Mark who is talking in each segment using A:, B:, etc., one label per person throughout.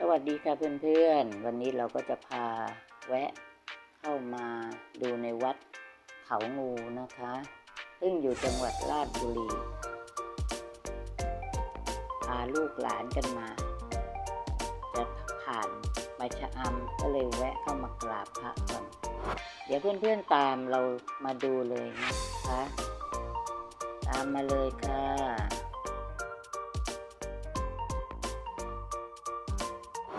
A: สวัสดีค่ะเพื่อนๆ วันนี้เราก็จะพาแวะเข้ามาดูในวัดเขางูนะคะ ซึ่งอยู่จังหวัดราชบุรี พาลูกหลานกันมา จะผ่านไปชะอำก็เลยแวะเข้ามากราบพระก่อน เดี๋ยวเพื่อนๆตามเรามาดูเลยนะคะ ตามมาเลยค่ะ น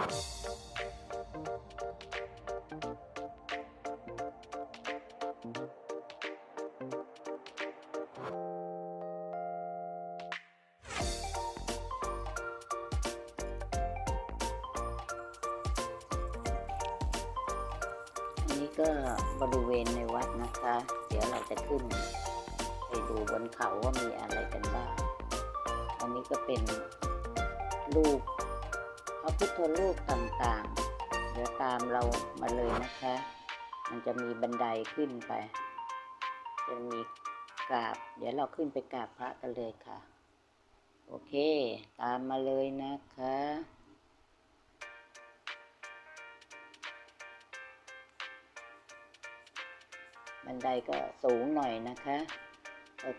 A: นี้ก็บริเวณในวัดนะคะ เดี๋ยวเราจะขึ้น ไปดูบนเขาว่ามีอะไรกันบ้าง อันนี้ก็เป็นรูป ระพุทธรูปต่างๆ เดี๋ยวตามเรามาเลยนะคะ มันจะมีบันไดขึ้นไป จะมีกราบ เดี๋ยวเราขึ้นไปกราบพระกันเลยค่ะ โอเค ตามมาเลยนะคะบันไดก็สูงหน่อยนะคะ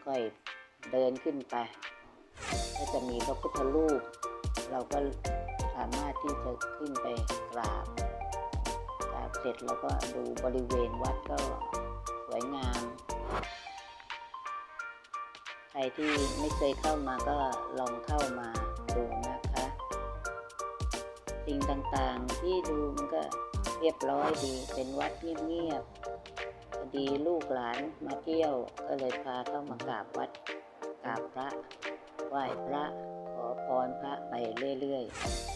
A: ค่อยๆเดินขึ้นไป ก็จะมีพระพุทธรูป เราก็ามารถที่จะขึ้นไปกราบกราบเสร็จเราก็ดูบริเวณวัดก็สวยงาม ใครที่ไม่เคยเข้ามาก็ลองเข้ามาดูนะคะ สิ่งต่างๆที่ดูมันก็เรียบร้อยดีเป็นวัดเงียบๆพอดีลูกหลานมาเที่ยวก็เลยพาเข้ามากราบวัดกราบพระไหว้พระขอพรพระไปเรื่อย ๆ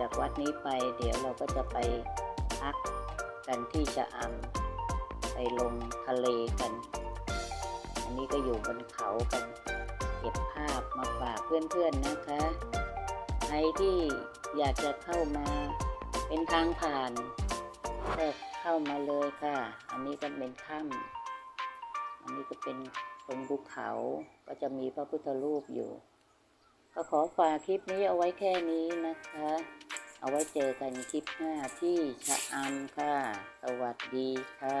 A: จากวัดนี้ไป เดี๋ยวเราก็จะไปพักกันที่ชะอำไปลงทะเลกัน อันนี้ก็อยู่บนเขากัน เก็บภาพมาฝากเพื่อนๆนะคะ ใครที่อยากจะเข้ามาเป็นทางผ่านก็เข้ามาเลยค่ะ อันนี้ก็เป็นถ้ำอันนี้ก็เป็นตรงภูเขาก็จะมีพระพุทธรูปอยู่ ก็ขอฝากคลิปนี้เอาไว้แค่นี้นะคะ เอาไว้เจอกันคลิปหน้าที่ชะอำค่ะ สวัสดีค่ะ